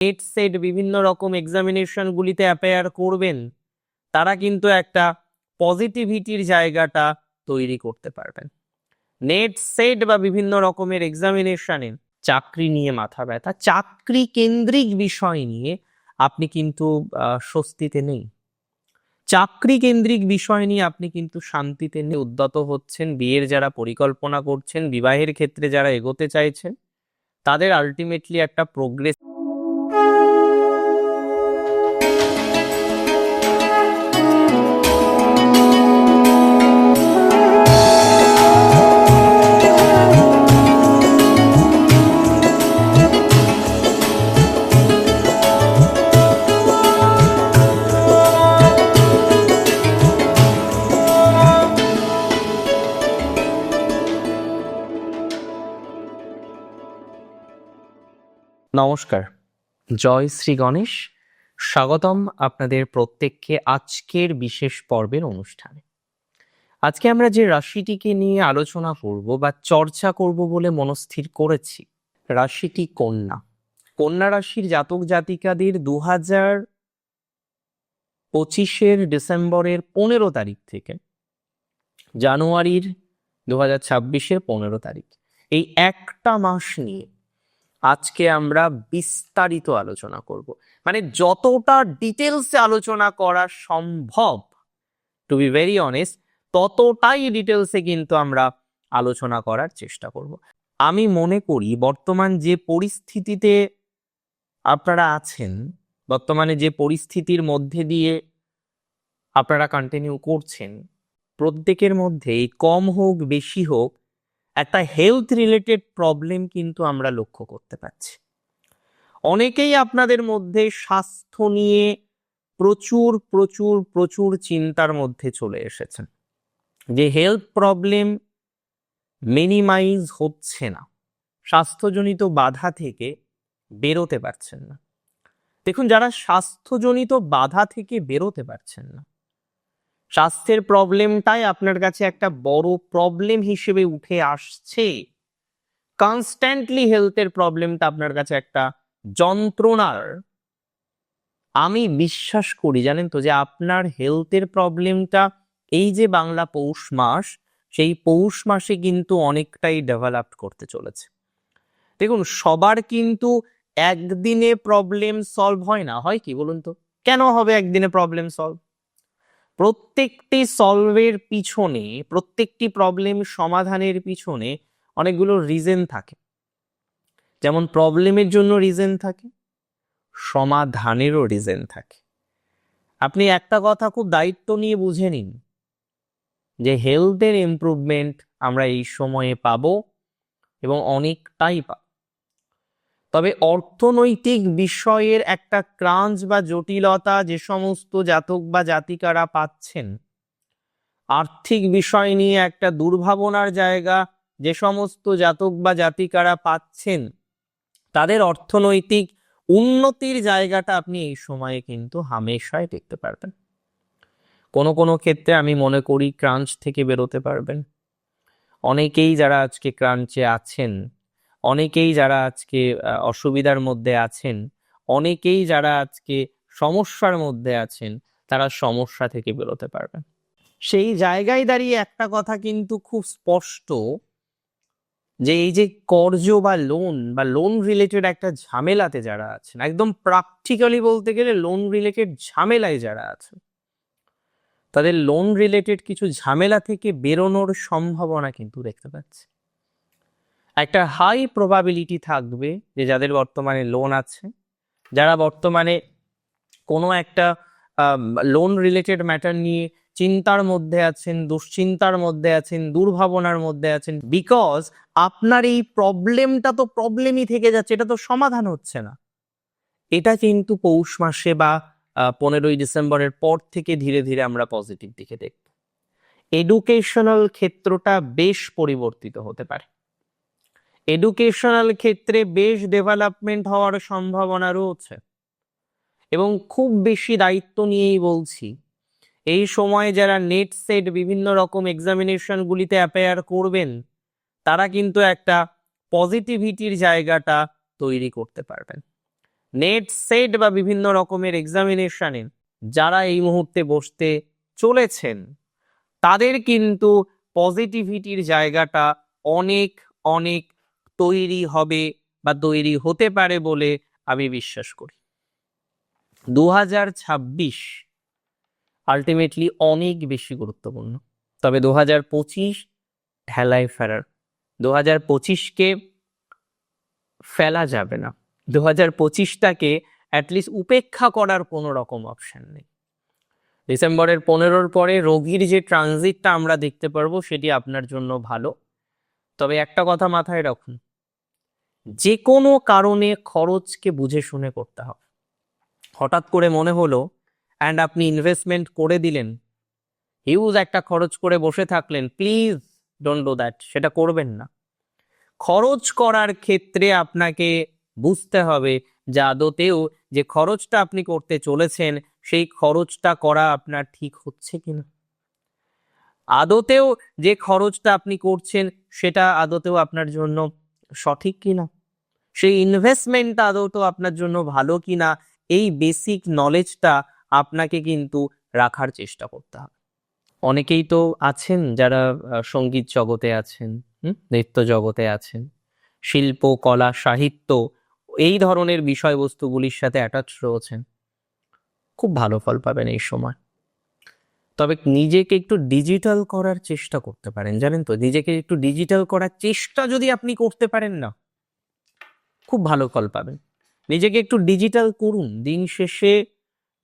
Net set বিভিন্ন রকম এক্সামিনেশনগুলিতে appear করবেন, তারা কিন্তু একটা পজিটিভিটির জায়গাটা তৈরি করতে পারবেন। নেট সেট বা বিভিন্ন রকমের এক্সামিনেশনে চাকরি নিয়ে মাথা ব্যথা, চাকরি কেন্দ্রিক বিষয় নিয়ে আপনি কিন্তু স্বস্তিতে নেই। চাকরি কেন্দ্রিক বিষয় নিয়ে আপনি কিন্তু শান্তিতে নেই, উদ্যত হচ্ছেন, বিয়ের যারা পরিকল্পনা করছেন, বিবাহের ক্ষেত্রে যারা এগোতে চাইছেন, তাদের আলটিমেটলি একটা প্রোগ্রেস নমস্কার। জয় শ্রী গণেশ। স্বাগতম আপনাদের প্রত্যেককে আজকের বিশেষ পর্বের অনুষ্ঠানে। আজকে আমরা যে রাশিটিকে নিয়ে আলোচনা করব বা চর্চা করব বলে মনস্থির করেছি, রাশিটি কন্যা। কন্যা রাশির জাতক জাতিকাদের দু হাজার পঁচিশের ডিসেম্বরের পনেরো তারিখ থেকে, জানুয়ারির দু হাজার ছাব্বিশের পনেরো তারিখ। এই একটা মাস নিয়ে আজকে আমরা বিস্তারিত আলোচনা করব। মানে যতটা ডিটেলসে আলোচনা করা সম্ভব টু বি ভেরি অনেস্ট ততটাই ডিটেলসে কিন্তু আমরা আলোচনা করার চেষ্টা করব। আমি মনে করি বর্তমান যে পরিস্থিতিতে আপনারা আছেন, বর্তমানে যে পরিস্থিতির মধ্যে দিয়ে আপনারা কন্টিনিউ করছেন, প্রত্যেকের মধ্যেই কম হোক, বেশি হোক একটা হেলথ রিলেটেড প্রবলেম কিন্তু আমরা লক্ষ্য করতে পারছি। অনেকেই আপনাদের মধ্যে স্বাস্থ্য নিয়ে প্রচুর প্রচুর প্রচুর চিন্তার মধ্যে চলে এসেছেন। যে হেলথ প্রবলেম মিনিমাইজ হচ্ছে না। স্বাস্থ্যজনিত বাধা থেকে বেরোতে পারছেন না। দেখুন, যারা স্বাস্থ্যজনিত বাধা থেকে বেরোতে পারছেন না স্বাস্থ্যের প্রবলেমটাই আপনার কাছে একটা বড় প্রবলেম হিসেবে উঠে আসছে। কনস্ট্যান্টলি হেলথের প্রবলেমটা আপনার কাছে একটা যন্ত্রণার। আমি বিশ্বাস করি, জানেন তো, যে আপনার হেলথের প্রবলেমটা এই যে বাংলা পৌষ মাস, সেই পৌষ মাসে কিন্তু অনেকটাই ডেভেলপ করতে চলেছে। দেখুন, সবার কিন্তু একদিনে প্রবলেম সলভ হয় না। হয় কি বলুন তো? কেন হবে একদিনে প্রবলেম সলভ প্রত্যেকটি সলভের পিছনে, প্রত্যেকটি প্রবলেম সমাধানের পিছনে অনেকগুলো রিজন থাকে। যেমন প্রবলেমের জন্য রিজন থাকে, সমাধানেরও রিজন থাকে। আপনি একটা কথা খুব দায়িত্ব নিয়ে বুঝে নিন যে হেলথের ইমপ্রুভমেন্ট আমরা এই সময়ে পাবো এবং অনেকটাই পাবো। তবে অর্থনৈতিক বিষয়ের একটা ক্রাঞ্চ বা জটিলতা যে সমস্ত জাতক বা জাতিকারা পাচ্ছেন। আর্থিক বিষয় নিয়ে একটা দুর্ভাবনার জায়গা যে সমস্ত জাতক বা জাতিকারা পাচ্ছেন, তাদের অর্থনৈতিক উন্নতির জায়গাটা আপনি এই সময়ে কিন্তু হামেশাই দেখতে পারবেন। কোনো কোনো ক্ষেত্রে আমি মনে করি ক্রাঞ্চ থেকে বেরোতে পারবেন। অনেকেই যারা আজকে ক্রাঞ্চে আছেন অনেকেই যারা আজকে অসুবিধার মধ্যে আছেন, অনেকেই যারা আজকে সমস্যার মধ্যে আছেন, তারা সমস্যা থেকে বেরোতে পারবেন। সেই জায়গায় দাঁড়িয়ে একটা কথা কিন্তু খুব স্পষ্ট, যে এই যে কর্জ বা লোন বা লোন রিলেটেড একটা ঝামেলাতে যারা আছেন, একদম প্র্যাকটিক্যালি বলতে গেলে লোন রিলেটেড ঝামেলায় যারা আছেন, তাদের লোন রিলেটেড কিছু ঝামেলা থেকে বেরোনোর সম্ভাবনা কিন্তু দেখতে পাচ্ছি। একটা হাই প্রবাবিলিটি থাকবে যে যাদের বর্তমানে লোন আছে, যারা বর্তমানে কোনো একটা লোন রিলেটেড ম্যাটার নিয়ে চিন্তার মধ্যে আছেন, দুশ্চিন্তার মধ্যে আছেন, দুর্ভাবনার মধ্যে আছেন বিকজ আপনার এই প্রবলেমটা তো প্রবলেমই থেকে যাচ্ছে, এটা তো সমাধান হচ্ছে না। এটা কিন্তু পৌষ মাসে বা পনেরোই ডিসেম্বরের পর থেকে ধীরে ধীরে আমরা পজিটিভ দিকে দেখব। এডুকেশনাল ক্ষেত্রটা বেশ পরিবর্তিত হতে পারে। এডুকেশনাল ক্ষেত্রে বেশ ডেভেলপমেন্ট হওয়ার সম্ভাবনা রয়েছে। এবং খুব বেশি দায়িত্ব নিয়েই বলছি, এই সময়ে যারা নেট সেট বিভিন্ন রকম এক্সামিনেশনগুলিতে অ্যাপেয়ার করবেন, তারা কিন্তু একটা পজিটিভিটির জায়গাটা তৈরি করতে পারবেন। নেট সেট বা বিভিন্ন রকমের এক্সামিনেশনে যারা এই মুহূর্তে বসতে চলেছেন, তাদের কিন্তু পজিটিভিটির জায়গাটা অনেক অনেক তৈরি হবে বা তৈরি হতে পারে বলে আমি বিশ্বাস করি। দু হাজার ছাব্বিশ আলটিমেটলি অনেক বেশি গুরুত্বপূর্ণ। তবে দু হাজার পঁচিশ হেলায় ফেরার। দু হাজার পঁচিশকে ফেলা যাবে না। দু হাজার পঁচিশটাকে অ্যাটলিস্ট উপেক্ষা করার কোনো রকম অপশন নেই। ডিসেম্বরের পনেরোর পরে রোগীর যে ট্রানজিটটা আমরা দেখতে পারব সেটি আপনার জন্য ভালো। তবে একটা কথা মাথায় রাখুন যে কোনো কারণে খরচকে বুঝে শুনে করতে হবে। হঠাৎ করে মনে হলো অ্যান্ড আপনি ইনভেস্টমেন্ট করে দিলেন। হিউজ একটা খরচ করে বসে থাকলেন। প্লিজ ডোন্ট ডু দ্যাট সেটা করবেন না। খরচ করার ক্ষেত্রে আপনাকে বুঝতে হবে যে আদতেও যে খরচটা আপনি করতে চলেছেন, সেই খরচটা করা আপনার ঠিক হচ্ছে কিনা। আদতেও যে খরচটা আপনি করছেন, সেটা আদতেও আপনার জন্য সঠিক কিনা? সেই ইনভেস্টমেন্টটা আদতেও আপনার জন্য ভালো কিনা? এই বেসিক নলেজটা আপনাকে কিন্তু রাখার চেষ্টা করতে হবে। অনেকেই তো আছেন যারা সংগীত জগতে আছেন নৃত্য জগতে আছেন, শিল্প, কলা, সাহিত্য, এই ধরনের বিষয়বস্তুগুলির সাথে অ্যাটাচ রয়েছেন। খুব ভালো ফল পাবেন এই সময়। তবে নিজেকে একটু ডিজিটাল করার চেষ্টা করতে পারেন, জানেন তো? নিজেকে একটু ডিজিটাল করার চেষ্টা যদি আপনি করতে পারেন না, খুব ভালো ফল পাবেন। নিজেকে একটু ডিজিটাল করুন। দিন শেষে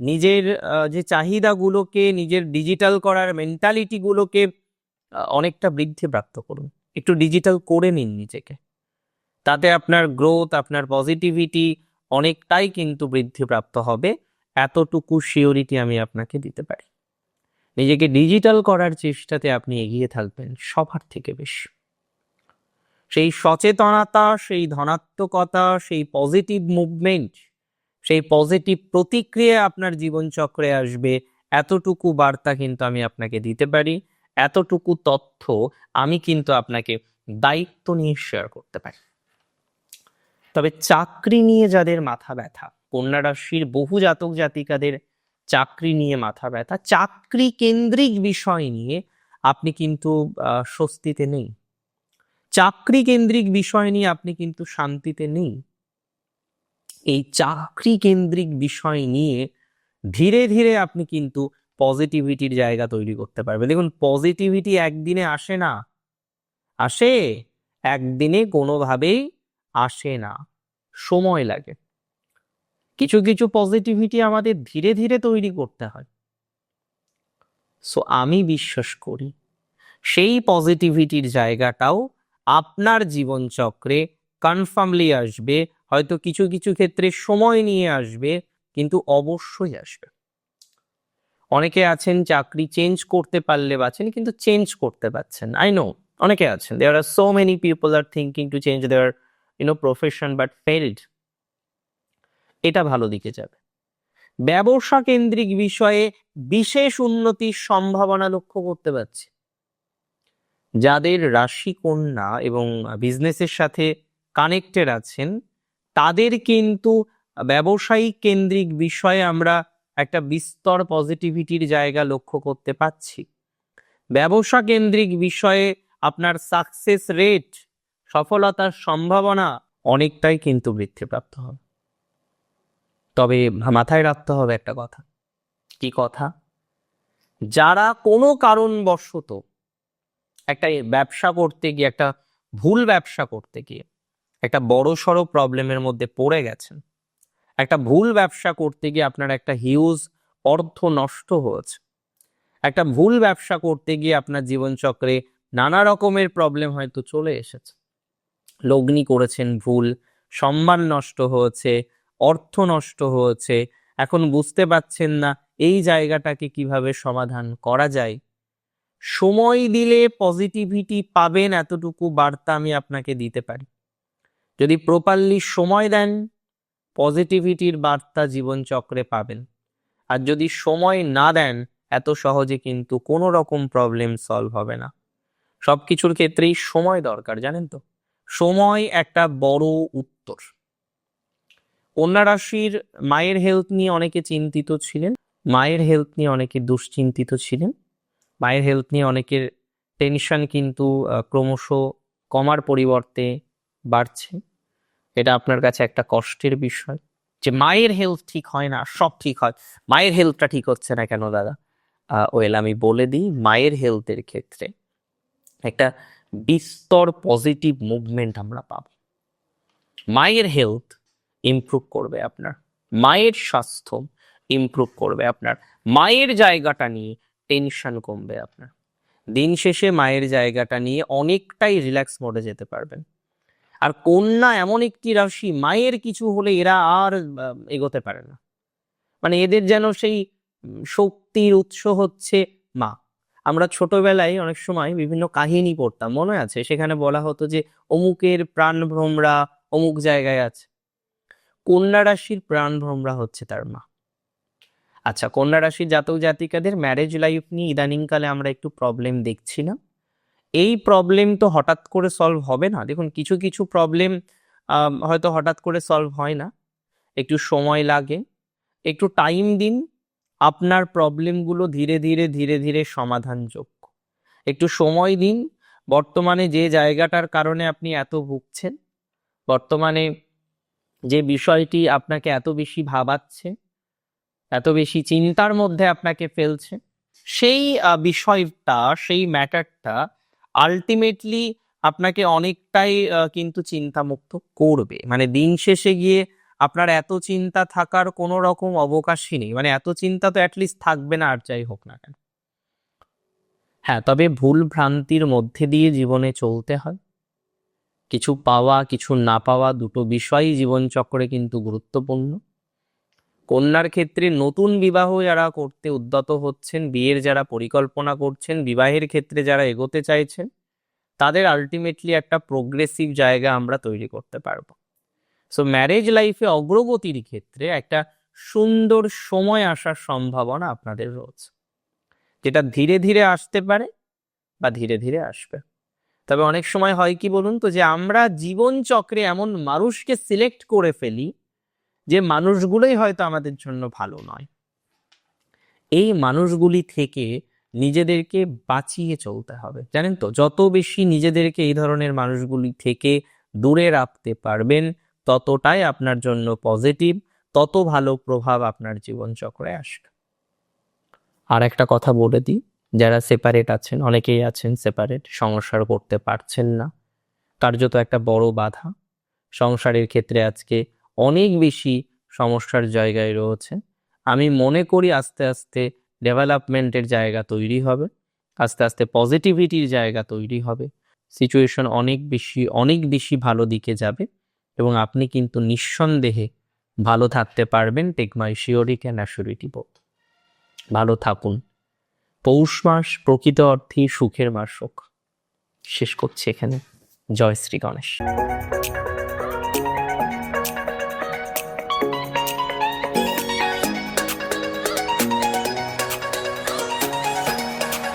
নিজের যে চাহিদাগুলোকে, নিজের ডিজিটাল করার মেন্টালিটিগুলোকে অনেকটা বৃদ্ধি প্রাপ্ত করুন। একটু ডিজিটাল করে নিন নিজেকে। তাতে আপনার গ্রোথ আপনার পজিটিভিটি অনেকটাই কিন্তু বৃদ্ধিপ্রাপ্ত হবে। এতটুকু শিওরিটি আমি আপনাকে দিতে পারি। নিজেকে ডিজিটাল করার চেষ্টাতে আপনি এগিয়ে থাকবেন সবার থেকে বেশি। সেই সচেতনতা, সেই ধনাত্মকতা, সেই পজিটিভ মুভমেন্ট সেই পজিটিভ প্রতিক্রিয়া আপনার জীবনচক্রে আসবে, এতটুকু বার্তা কিন্তু আমি আপনাকে দিতে পারি, এতটুকু তথ্য আমি কিন্তু আপনাকে দায়িত্ব নিয়ে শেয়ার করতে পারি। তবে চাকরি নিয়ে যাদের মাথা ব্যথা কন্যা রাশির বহু জাতক জাতিকাদের চাকরি নিয়ে মাথা ব্যথা। চাকরি কেন্দ্রিক বিষয় নিয়ে আপনি কিন্তু স্বস্তিতে নেই। চাকরি কেন্দ্রিক বিষয় নিয়ে আপনি কিন্তু শান্তিতে নেই। এই চাকরি কেন্দ্রিক বিষয় নিয়ে ধীরে ধীরে আপনি কিন্তু পজিটিভিটির জায়গা তৈরি করতে পারবেন। দেখুন, পজিটিভিটি একদিনে আসে না। আসে, একদিনে কোনোভাবেই আসে না। সময় লাগে। কিছু কিছু পজিটিভিটি আমাদের ধীরে ধীরে তৈরি করতে হয়। সো আমি বিশ্বাস করি, সেই পজিটিভিটির জায়গাটাও আপনার জীবনচক্রে কনফার্মলি আসবে, হয়তো কিছু কিছু ক্ষেত্রে সময় নিয়ে আসবে, কিন্তু অবশ্যই আসবে। অনেকে আছেন চাকরি চেঞ্জ করতে পারলে বাঁচেন কিন্তু চেঞ্জ করতে পারছেন আই নো অনেকে আছেন। There are so many people are thinking to change their you know profession but failed এটা ভালো দিকে যাবে। ব্যবসা কেন্দ্রিক বিষয়ে বিশেষ উন্নতির সম্ভাবনা লক্ষ্য করতে পারছি। যাদের রাশি কন্যা এবং বিজনেসের সাথে কানেক্টেড আছেন, তাদের কিন্তু ব্যবসায়িক কেন্দ্রিক বিষয়ে আমরা একটা বিস্তর পজিটিভিটির জায়গা লক্ষ্য করতে পাচ্ছি ব্যবসা কেন্দ্রিক বিষয়ে আপনার সাকসেস রেট সফলতার সম্ভাবনা অনেকটাই কিন্তু বৃদ্ধিপ্রাপ্ত হবে। তবে মাথায় রাখতে হবে একটা কথা। কি কথা? যারা কোনো কারণবশত একটা ব্যবসা করতে গিয়ে, একটা ভুল ব্যবসা করতে গিয়ে, একটা বড় সড়ো প্রবলেমের মধ্যে পড়ে গেছেন, একটা ভুল ব্যবসা করতে গিয়ে আপনার একটা হিউজ অর্থ নষ্ট হয়েছে, একটা ভুল ব্যবসা করতে গিয়ে আপনার জীবনচক্রে নানা রকমের প্রবলেম হয়তো চলে এসেছে। লগ্নি করেছেন ভুল, সম্মান নষ্ট হয়েছে অর্থ নষ্ট হয়েছে। এখন বুঝতে পারছেন না এই জায়গাটাকে কীভাবে সমাধান করা যায়। সময় দিলে পজিটিভিটি পাবেন এতটুকু বার্তা আমি আপনাকে দিতে পারি। যদি প্রপারলি সময় দেন পজিটিভিটির বার্তা জীবনচক্রে পাবেন। আর যদি সময় না দেন, এত সহজে কিন্তু কোনো রকম প্রবলেম সলভ হবে না। সব কিছুর ক্ষেত্রেই সময় দরকার, জানেন তো? সময় একটা বড় উত্তর। কন্যা রাশির মায়ের হেলথ নিয়ে অনেকে চিন্তিত ছিলেন, মায়ের হেলথ নিয়ে অনেকে দুশ্চিন্তিত ছিলেন, মায়ের হেলথ নিয়ে অনেকের টেনশন কিন্তু ক্রমশ কমার পরিবর্তে বাড়ছে। এটা আপনার কাছে একটা কষ্টের বিষয় যে মায়ের হেলথ ঠিক হয় না, সব ঠিক হয়। মায়ের হেলথটা ঠিক হচ্ছে না কেন দাদা? ওয়েল, আমি বলে দিই মায়ের হেলথের ক্ষেত্রে একটা বিস্তর পজিটিভ মুভমেন্ট আমরা পাব। মায়ের হেলথ ইমপ্রুভ করবে আপনার। মায়ের স্বাস্থ্য ইমপ্রুভ করবে আপনার। মায়ের জায়গাটা নিয়ে টেনশন কমবে আপনার। দিন শেষে মায়ের জায়গাটা নিয়ে অনেকটাই রিল্যাক্স মোডে যেতে পারবেন। আর কন্যা এমন একটি রাশি, মায়ের কিছু হলে এরা আর এগোতে পারে না। মানে এদের যেন সেই শক্তির উৎস হচ্ছে মা। আমরা ছোটবেলায় অনেক সময় বিভিন্ন কাহিনী পড়তাম, মনে আছে? সেখানে বলা হতো যে, অমুকের প্রাণ ভ্রমরা অমুক জায়গায় আছে। কন্যা রাশির প্রাণ ভ্রমরা হচ্ছে তার মা। আচ্ছা কন্যা রাশির জাতক জাতিকাদের ম্যারেজ লাইফ নিয়ে ইদানিংকালে আমরা একটু প্রবলেম দেখছি না। এই প্রবলেম তো হঠাৎ করে সলভ হবে না। দেখুন, কিছু কিছু প্রবলেম হয়তো হঠাৎ করে সলভ হয় না। একটু সময় লাগে, একটু টাইম দিন, আপনার প্রবলেমগুলো ধীরে ধীরে ধীরে ধীরে সমাধানযোগ্য। একটু সময় দিন, বর্তমানে যে জায়গাটার কারণে আপনি এত ভুগছেন, বর্তমানে যে বিষয়টি আপনাকে এত বেশি ভাবাচ্ছে, এত বেশি চিন্তার মধ্যে আপনাকে ফেলছে, সেই বিষয়টা, সেই ম্যাটারটা আলটিমেটলি আপনাকে অনেকটাই কিন্তু চিন্তামুক্ত করবে। মানে দিন শেষে গিয়ে আপনার এত চিন্তা থাকার কোনো রকম অবকাশই নেই। মানে এত চিন্তা তো অ্যাটলিস্ট থাকবে না আর যাই হোক না কেন। হ্যাঁ তবে ভুল ভ্রান্তির মধ্যে দিয়ে জীবনে চলতে হয়। কিছু পাওয়া, কিছু না পাওয়া দুটো বিষয়ই জীবনচক্রে কিন্তু গুরুত্বপূর্ণ। কন্যার ক্ষেত্রে নতুন বিবাহ যারা করতে উদ্যত হচ্ছেন, বিয়ের যারা পরিকল্পনা করছেন, বিবাহের ক্ষেত্রে যারা এগোতে চাইছেন, তাদের আলটিমেটলি একটা প্রোগ্রেসিভ জায়গা আমরা তৈরি করতে পারব। সো ম্যারেজ লাইফে অগ্রগতির ক্ষেত্রে একটা সুন্দর সময় আসার সম্ভাবনা আপনাদের রয়েছে। যেটা ধীরে ধীরে আসতে পারে বা ধীরে ধীরে আসবে। তবে অনেক সময় হয় কি বলুন তো যে, আমরা জীবন চক্রে এমন মানুষকে সিলেক্ট করে ফেলি যে, মানুষগুলোই হয়তো আমাদের জন্য ভালো নয়। এই মানুষগুলি থেকে নিজেদেরকে বাঁচিয়ে চলতে হবে। জানেন তো, যত বেশি নিজেদেরকে এই ধরনের মানুষগুলি থেকে দূরে রাখতে পারবেন, ততটাই আপনার জন্য পজিটিভ তত ভালো প্রভাব আপনার জীবনচক্রে আসবে। আর একটা কথা বলে দিই যারা সেপারেট আছেন, অনেকেই আছেন সেপারেট সংসার করতে পারছেন না। কার্যত একটা বড় বাধা। সংসারের ক্ষেত্রে আজকে অনেক বেশি সমস্যার জায়গায় রয়েছে। আমি মনে করি আস্তে আস্তে ডেভেলপমেন্টের জায়গা তৈরি হবে। আস্তে আস্তে পজিটিভিটির জায়গা তৈরি হবে। সিচুয়েশন অনেক বেশি অনেক বেশি ভালো দিকে যাবে এবং আপনি কিন্তু নিঃসন্দেহে ভালো থাকতে পারবেন। টেক মাই শিওরিক অ্যান্ড অ্যাসিউরিটি বোধ ভালো থাকুন। পৌষ মাস প্রকৃত অর্থে সুখের মাস হোক। শেষ করছি এখানে। জয় শ্রী গণেশ।